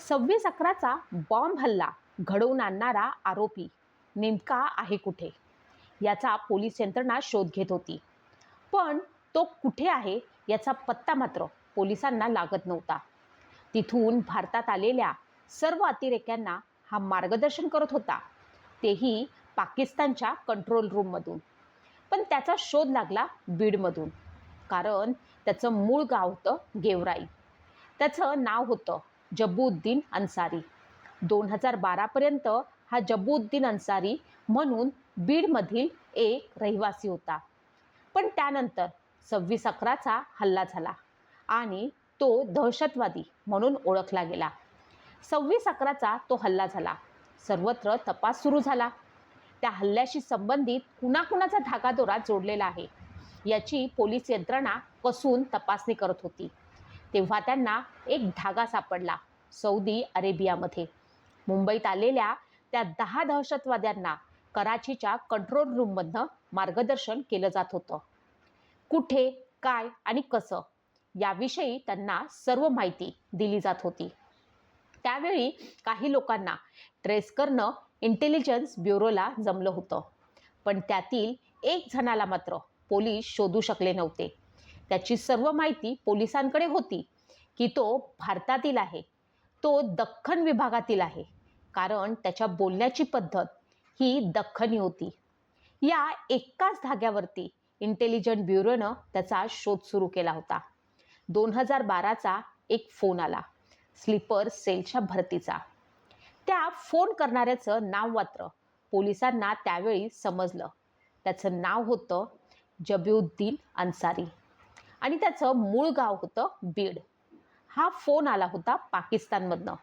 सव्वीस अकराचा बॉम्ब हल्ला घडवून आणणारा आरोपी नेमका आहे कुठे? याचा पोलीस यंत्रणा शोध घेत होती. पण तो कुठे आहे याचा पत्ता मात्र पोलिसांना लागत नव्हता. तिथून भारतात आलेल्या सर्व अतिरेक्यांना हा मार्गदर्शन करत होता. तेही पाकिस्तानच्या कंट्रोल रूममधून पण त्याचा शोध लागला बीडमधून कारण त्याचं मूळ गाव होतं गेवराई. त्याचं नाव होतं जब्बुद्दीन अन्सारी. दोन हजार बारापर्यंत हा जब्बुद्दीन अन्सारी म्हणून बीडमधील एक रहिवासी होता. पण त्यानंतर सव्वीस अकराचा हल्ला झाला आणि तो दहशतवादी म्हणून ओळखला गेला. सव्वीस अकराचा तो हल्ला झाला. सर्वत्र तपास सुरू झाला. त्या हल्ल्याशी संबंधित कुणाकुणाचा धागादोरा जोडलेला आहे याची पोलीस यंत्रणा कसून तपासणी करत होती. तेव्हा त्यांना एक धागा सापडला सौदी अरेबियामध्ये. मुंबईत आलेल्या त्या दहा दहशतवाद्यांना कराचीच्या कंट्रोल रूममधनं मार्गदर्शन केलं जात होतं. कुठे काय आणि कसं याविषयी त्यांना सर्व माहिती दिली जात होती. त्यावेळी काही लोकांना ट्रेस करणं इंटेलिजन्स ब्युरोला जमलं होतं. पण त्यातील एक जणाला मात्र पोलीस शोधू शकले नव्हते. त्याची सर्व माहिती पोलिसांकडे होती की तो भारतातील आहे. तो दख्खन विभागातील आहे. कारण त्याच्या बोलण्याची पद्धत ही दख्खनी होती. या एकाच धाग्यावरती इंटेलिजंट ब्युरोनं त्याचा शोध सुरू केला होता. दोन हजार बाराचा एक फोन आला. स्लीपर सेलच्या भरतीचा. त्या फोन करणाऱ्याचं नाव मात्र पोलिसांना त्यावेळी समजलं. त्याचं नाव होतं जबीउद्दीन अन्सारी. आणि त्याचं मूळ गाव होतं बीड. हा फोन आला होता पाकिस्तानमधनं.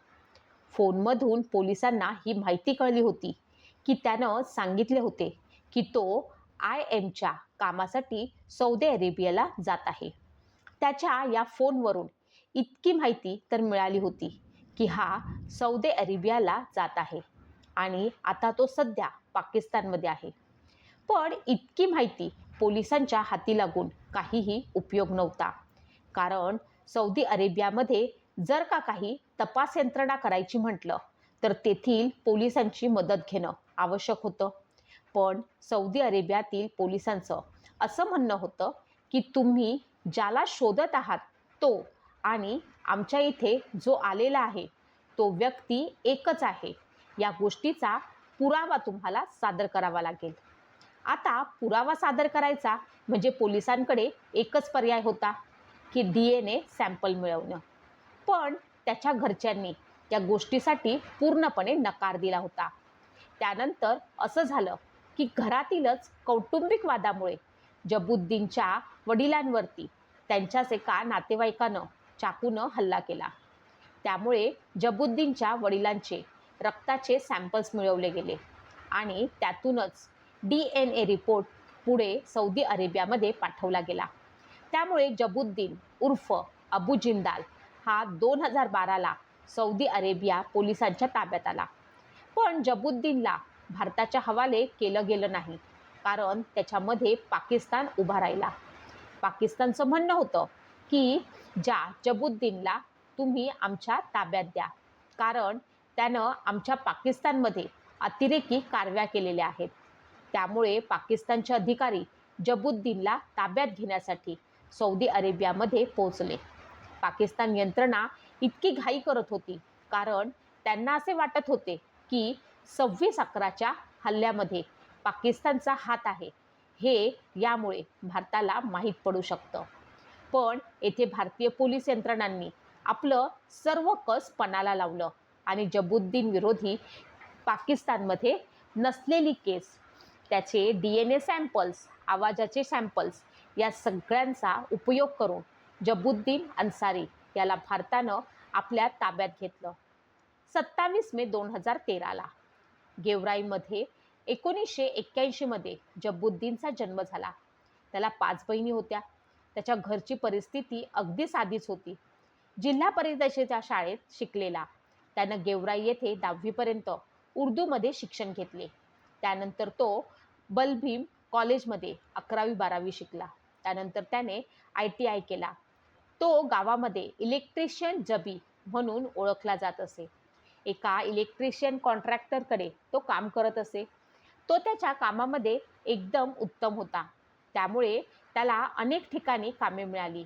फोनमधून पोलिसांना ही माहिती कळली होती की त्यानं सांगितले होते की तो आय एमच्या कामासाठी सौदी अरेबियाला जात आहे. त्याच्या या फोनवरून इतकी माहिती तर मिळाली होती की हा सौदी अरेबियाला जात आहे आणि आता तो सध्या पाकिस्तानमध्ये आहे. पण इतकी माहिती पोलिसांच्या हाती लागून काहीही उपयोग नव्हता. कारण सौदी अरेबियामध्ये जर का काही तपास यंत्रणा करायची म्हटलं तर तेथील पोलिसांची मदत घेणं आवश्यक होतं. पण सौदी अरेबियातील पोलिसांचं असं म्हणणं होतं की तुम्ही ज्याला शोधत आहात तो आणि आमच्या इथे जो आलेला आहे तो व्यक्ती एकच आहे. या गोष्टीचा पुरावा तुम्हाला सादर करावा लागेल. आता पुरावा सादर करायचा म्हणजे पोलिसांकडे एकच पर्याय होता की डी एन ए सॅम्पल मिळवणं. पण त्याच्या घरच्यांनी या गोष्टीसाठी पूर्णपणे नकार दिला होता. त्यानंतर असं झालं की घरातीलच कौटुंबिक वादामुळे जबुद्दीनच्या वडिलांवरती त्यांच्याच एका नातेवाईकानं चाकूनं हल्ला केला. त्यामुळे जबुद्दीनच्या वडिलांचे रक्ताचे सॅम्पल्स मिळवले गेले आणि त्यातूनच डी एन ए रिपोर्ट पुढे सौदी अरेबियामध्ये पाठवला गेला. त्यामुळे जबुद्दीन उर्फ अबू जिंदाल हा दोन हजार बाराला सौदी अरेबिया पोलिसांच्या ताब्यात आला. पण जबुद्दीनला भारताच्या हवाले केलं गेलं नाही कारण त्याच्यामध्ये पाकिस्तान उभा राहिला. पाकिस्तानचं म्हणणं होतं की ज्या जबुद्दीनला तुम्ही आमच्या ताब्यात द्या कारण त्यानं आमच्या पाकिस्तानमध्ये अतिरेकी कारव्या केलेल्या आहेत. त्यामुळे पाकिस्तानचे अधिकारी जबुद्दीनला ताब्यात घेण्यासाठी सौदी अरेबियामध्ये पोहोचले. पाकिस्तान यंत्रणा इतकी घाई करत होती कारण त्यांना असे वाटत होते की सव्वीस अकराच्या हल्ल्यामध्ये पाकिस्तानचा हात आहे. हे यामुळे भारताला माहीत पडू शकतं. पण येथे भारतीय पोलीस यंत्रणांनी आपलं सर्व कस पणाला लावलं आणि जबुद्दीन विरोधी पाकिस्तानमध्ये नसलेली केस त्याचे डी एन ए सॅम्पल्स आवाजाचे सॅम्पल्स या सगळ्यांचा उपयोग करून जबुद्दीन अन्सारी याला भारतानं आपल्या ताब्यात घेतलं. सत्तावीस मे दोन हजार तेराला गेवराईमध्ये एकोणीसशे एक्क्याऐंशीमध्ये जब्बुद्दीनचा जन्म झाला. त्याला पाच बहिणी होत्या. त्याच्या घरची परिस्थिती अगदी साधीच होती. जिल्हा परिषदेच्या शाळेत शिकलेला त्यानं गेवराई येथे दहावीपर्यंत उर्दूमध्ये शिक्षण घेतले. त्यानंतर तो बलभीम कॉलेजमध्ये अकरावी बारावी शिकला. त्यानंतर त्याने आय टी आय केला. तो गावामध्ये इलेक्ट्रिशियन जबी म्हणून ओळखला जात असे. एका इलेक्ट्रिशियन कॉन्ट्रॅक्टरकडे तो काम करत असे. तो त्याच्या कामामध्ये एकदम उत्तम होता. त्यामुळे त्याला अनेक ठिकाणी कामे मिळाली.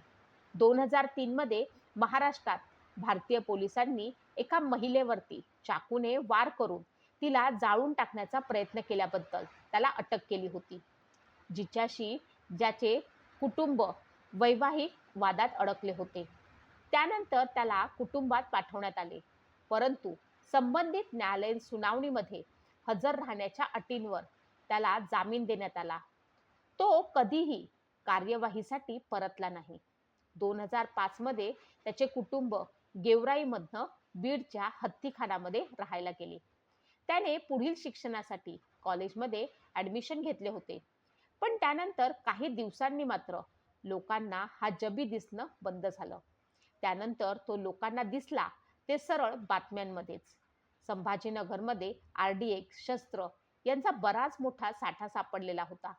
दोन हजार तीनमध्ये महाराष्ट्रात भारतीय पोलिसांनी एका महिलेवरती चाकूने वार करून तिला जाळून टाकण्याचा प्रयत्न केल्याबद्दल त्याला अटक केली होती. जिच्याशी ज्याचे कुटुंब वैवाहिक वादात अडकले होते. त्यानंतर त्याला कुटुंबात पाठवण्यात आले. परंतु संबंधित न्यायालयीन सुनावणीमध्ये हजर राहण्याच्या अटींवर त्याला जामीन देण्यात आला. तो कधीही कार्यवाहीसाठी परतला नाही. दोन हजार पाचमध्ये त्याचे कुटुंब गेवराईमधनं बीडच्या हत्तीखानामध्ये राहायला गेले. त्याने पुढील शिक्षणासाठी कॉलेजमध्ये ॲडमिशन घेतले होते. पण त्यानंतर काही दिवसांनी मात्र लोकांना हा जबी दिसणं बंद झालं. त्यानंतर तो लोकांना दिसला ते सरळ बातम्यांमध्येच. संभाजीनगरमध्ये आर डी एक्स शस्त्र यांचा बराच मोठा साठा सापडलेला होता.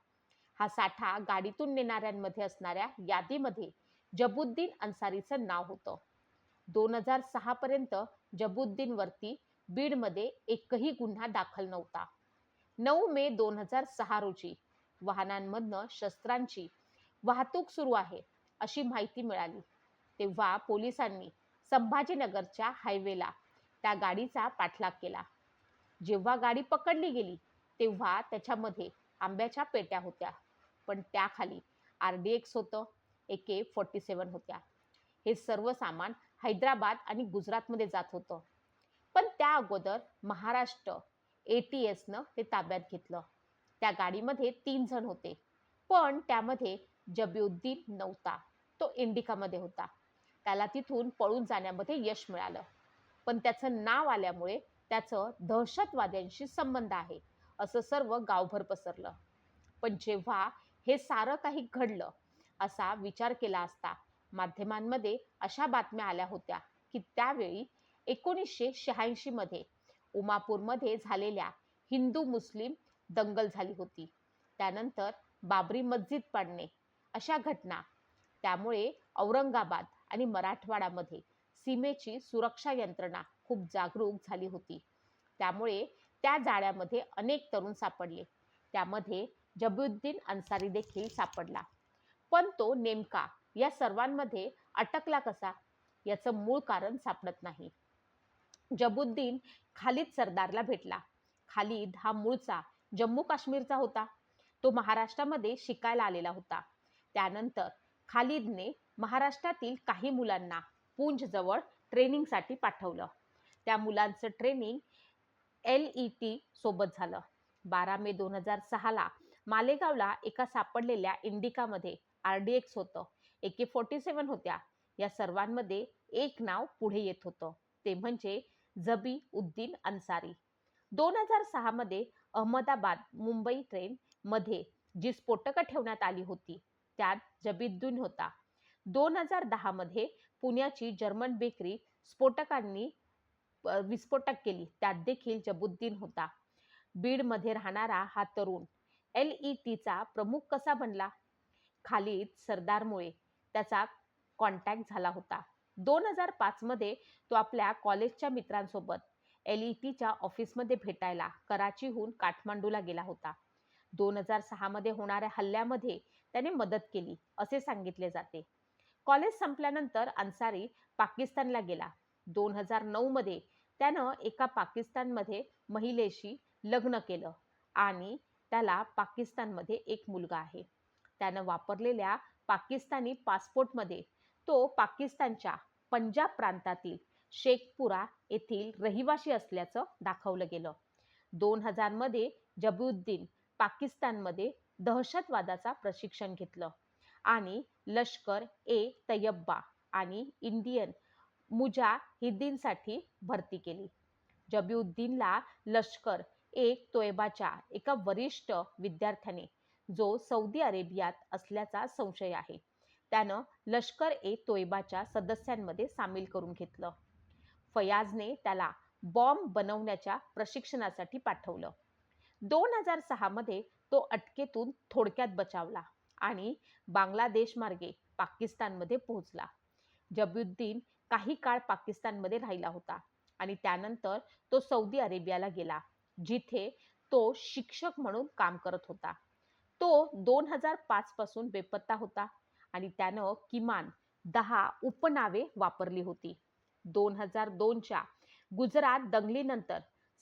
हा साठा गाडीतून नेणाऱ्यांमध्ये असणाऱ्या यादीमध्ये जबुद्दीन अन्सारीचं नाव होतं. दोन हजार सहा पर्यंत जबुद्दीनवरती बीडमध्ये एकही गुन्हा दाखल नव्हता. नऊ मे दोन हजार सहा रोजी वाहनांमधनं शस्त्रांची वाहतूक सुरू आहे अशी माहिती मिळाली. तेव्हा पोलिसांनी संभाजीनगरच्या हायवेला त्या गाडीचा पाठलाग केला. जेव्हा गाडी पकडली गेली तेव्हा त्याच्यामध्ये आंब्याच्या पेट्या होत्या पण त्याखाली आर डी एक्स होतं ए के फोर्टी सेवन होत्या. हे सर्व सामान हैदराबाद आणि गुजरातमध्ये जात होतं. पण त्या अगोदर महाराष्ट्र ए टी एसनं ते ताब्यात घेतलं. त्या गाडीमध्ये तीन जण होते. पण त्यामध्ये जबिउद्दीन नव्हता. तो इंडिकामध्ये होता. त्याला तिथून पळून जाण्यामध्ये यश मिळालं. पण त्याचं नाव आल्यामुळे त्याचं दहशतवाद्यांशी संबंध आहे असं सर्व गावभर पसरलं. पण जेव्हा हे सारं काही घडलं असा विचार केला असता माध्यमांमध्ये अशा बातम्या आल्या होत्या की त्यावेळी एकोणीसशे शहाऐंशीमध्ये उमापूरमध्ये झालेल्या हिंदू मुस्लिम दंगल झाली होती. त्यानंतर बाबरी मस्जिद पाडणे. अशा घटना त्यामुळे औरंगाबाद आणि मराठवाड्यामध्ये सीमेची सुरक्षा यंत्रणा खूप जागरूक झाली होती. त्यामुळे त्या जाळ्यामध्ये अनेक तरुण सापडले. त्यामध्ये जबुद्दीन अन्सारी देखील सापडला. पण तो नेमका या सर्वांमध्ये अटकला कसा? याचं मूळ कारण सापडत नाही. जबुद्दीन खालिद सरदारला भेटला. खालिद हा मूळचा जम्मू काश्मीरचा होता. तो महाराष्ट्रामध्ये शिकायला आलेला होता. त्यानंतर खालिदने महाराष्ट्रातील काही मुलांना पूंजजवळ ट्रेनिंगसाठी पाठवलं. त्या मुलांचं ट्रेनिंग एल ई टी सोबत झालं. बारा मे दोन हजार सहाला मालेगावला एका सापडलेल्या इंडिकामध्ये आर डी एक्स होतं. ए के फोर्टी सेवन होत्या. या सर्वांमध्ये एक नाव पुढे येत होतं. ते म्हणजे जबी उद्दीन अन्सारी. दोन हजार सहामध्ये अहमदाबाद मुंबई ट्रेनमध्ये जी स्फोटकं ठेवण्यात आली होती त्यात जबीद्दीन होता. दोन हजार दहामध्ये पुण्याची जर्मन बेकरी स्फोटकांनी विस्फोटक केली त्यात देखील जबुद्दीन होता. बीडमध्ये राहणारा हा तरुण एल ई टीचा प्रमुख कसा बनला? खालीद सरदारमुळे त्याचा कॉन्टॅक्ट झाला होता. दोन हजार पाचमध्ये तो आपल्या कॉलेजच्या मित्रांसोबत एल ई टीच्या ऑफिसमध्ये भेटायला कराचीहून काठमांडूला गेला होता. दोन हजार सहामध्ये होणाऱ्या हल्ल्यामध्ये त्याने मदत केली असे सांगितले जाते. कॉलेज संपल्यानंतर अन्सारी पाकिस्तानला गेला. दोन हजार नऊमध्ये त्यानं एका पाकिस्तानमध्ये महिलेशी लग्न केलं आणि त्याला पाकिस्तानमध्ये एक मुलगा आहे. त्यानं वापरलेल्या पाकिस्तानी पासपोर्टमध्ये तो पाकिस्तानच्या पंजाब प्रांतातील शेखपुरा येथील रहिवासी असल्याचं दाखवलं गेलं. दोन हजारमध्ये जबुद्दीन पाकिस्तानमध्ये दहशतवादाचा प्रशिक्षण घेतलं आणि लष्कर ए तय्यब्बा आणि इंडियन मुजाहिदीनसाठी भरती केली. जबीउद्दीनला लष्कर एक तोयबाच्या एका वरिष्ठ विद्यार्थ्याने जो सौदी अरेबियात असल्याचा संशय आहे त्यानं लष्कर ए तोयबाच्या सदस्यांमध्ये सामील करून घेतलं. फयाजने त्याला बॉम्ब बनवण्याच्या प्रशिक्षणासाठी पाठवलं. दोन हजार सहामध्ये तो अटकेतून थोडक्यात बचावला आणि बांगलादेश मार्गे पाकिस्तानमध्ये पोहोचला. जबुद्दीन काही काळ पाकिस्तानमध्ये राहिला होता आणि त्यानंतर तो सौदी अरेबियाला गेला जिथे तो शिक्षक म्हणून काम करत होता. तो दोन हजार पाच पासून बेपत्ता होता आणि त्यानं किमान दहा उपनावे वापरली होती. दोन हजार दोनच्या गुजरात दंगलीनंतर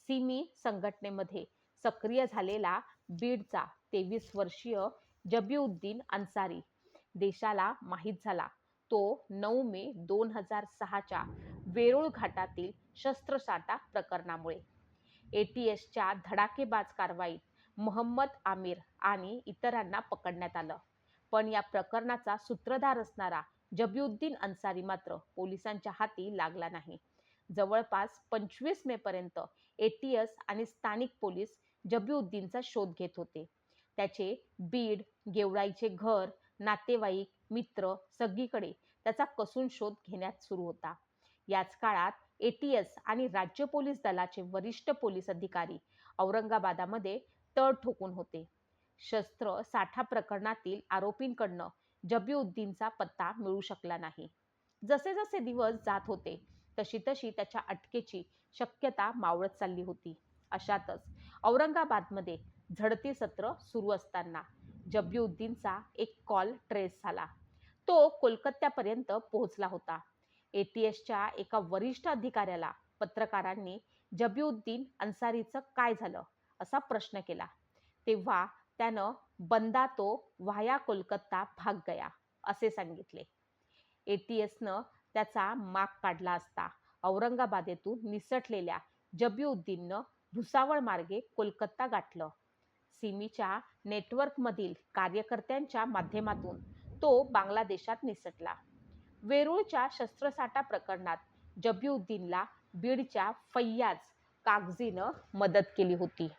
सिमी संघटनेमध्ये सक्रिय झालेला बीडचा तेवीस वर्षीय जबीउद्दीन अन्सारी देशाला माहीत झाला. तो नऊ मे दोन हजार सहाच्या वेरूळ घाटातील शस्त्रसाठा प्रकरणामुळे ए टी एसच्या धडाकेबाज कारवाईत मोहम्मद आमिर आणि इतरांना पकडण्यात आलं. पण या प्रकरणाचा सूत्रधार असणारा जबीउद्दीन अन्सारी मात्र पोलिसांच्या हाती लागला नाही. जवळपास पंचवीस मे पर्यंत एटीएस आणि स्थानिक पोलीस जबीउद्दीनचा शोध घेत होते. त्याचे बीड गेवराईचे घर नातेवाईक मित्र सगळीकडे त्याचा कसून शोध घेण्यात सुरू होता. याच काळात एटीएस आणि राज्य पोलीस दलाचे वरिष्ठ पोलीस अधिकारी औरंगाबादामध्ये तळ ठोकून होते. शस्त्र साठा प्रकरणातील आरोपींकडनं जबीउद्दीनचा पत्ता मिळू शकला नाही. जसे जसे दिवस जात होते तशी तशी त्याच्या अटकेची शक्यता मावळत चालली होती. अशातच औरंगाबादमध्ये झडती सत्र सुरू असताना जबीउद्दीनचा एक कॉल ट्रेस झाला. तो कोलकात्यापर्यंत पोहोचला होता. ए टी एसच्या एका वरिष्ठ अधिकाऱ्याला पत्रकारांनी जबीउद्दीन अन्सारीचं काय झालं असा प्रश्न केला. तेव्हा त्यानं बंदा तो व्हाया कोलकाता भाग गया असे सांगितले. ए टी एसनं त्याचा माग काढला असता औरंगाबादेतून निसटलेल्या जबीउद्दीननं भुसावळ मार्गे कोलकाता गाठलं. सिमीच्या नेटवर्कमधील कार्यकर्त्यांच्या माध्यमातून तो बांगलादेशात निसटला. वेरूळच्या शस्त्रसाठा प्रकरणात जबीउद्दीनला बीडच्या फैयाज कागजीनं मदत केली होती.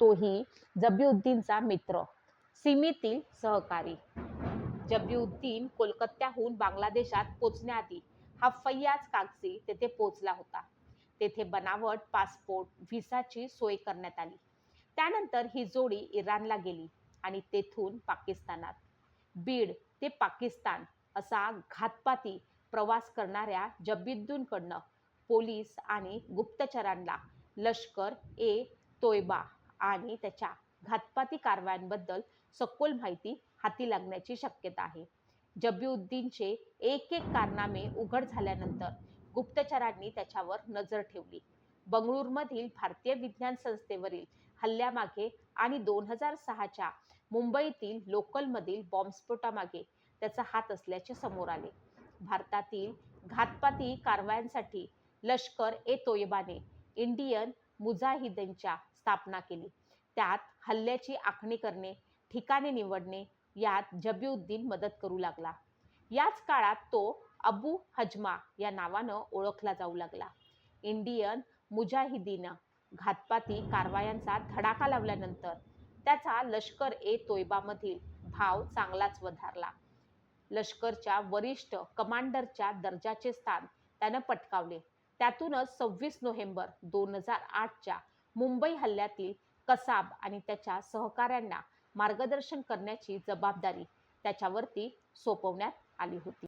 तोही जबीउद्दीनचा मित्र सिमीतील सहकारी. जबीउद्दीन कोलकात्याहून बांगलादेशात पोचण्याआधी हा फैयाज कागसी तेथे पोचला होता. तेथे बनावट पासपोर्ट व्हिसाची सोय करण्यात आली. त्यानंतर ही जोडी इराणला गेली आणि तेथून पाकिस्तानात. बीड ते पाकिस्तान असा घातपाती प्रवास करणाऱ्या जबीद्दूनकडनं पोलीस आणि गुप्तचरांना लष्कर ए तोयबा आणि त्याच्या घातपाती कारवायांबद्दल सखोल माहिती हाती लागण्याची शक्यता आहे. जबीउद्दीनचे एक एक कारनामे उघड झाल्यानंतर गुप्तचरांनी त्याच्यावर नजर ठेवली. बंगळूरमधील भारतीय विज्ञान संस्थेवरील हल्ल्यामागे आणि दोन हजार सहाच्या मुंबईतील लोकलमधील बॉम्बस्फोटामागे त्याचा हात असल्याचे समोर आले. भारतातील घातपाती कारवायांसाठी लष्कर ए तोयबाने इंडियन मुजाहिदींच्या स्थापना केली. त्यात हल्ल्याची आखणी करणे ठिकाणे निवडणे यात जबीउद्दीन मदत करू लागला. याच काळात तो अबू हजमा या नावानं ओळखला जाऊ लागला. इंडियन मुजाहिदीनं घातपाती कारवायांचा धडाका लावल्यानंतर त्याचा लष्कर ए तोयबामधील भाव चांगलाच वधारला. लष्करच्या वरिष्ठ कमांडरच्या दर्जाचे स्थान त्यानं पटकावले. त्यातूनच सव्वीस नोव्हेंबर दोन हजार आठच्या मुंबई हल्ल्यातील कसाब आणि त्याच्या सहकाऱ्यांना मार्गदर्शन करण्याची जबाबदारी त्याच्यावरती सोपवण्यात आली होती.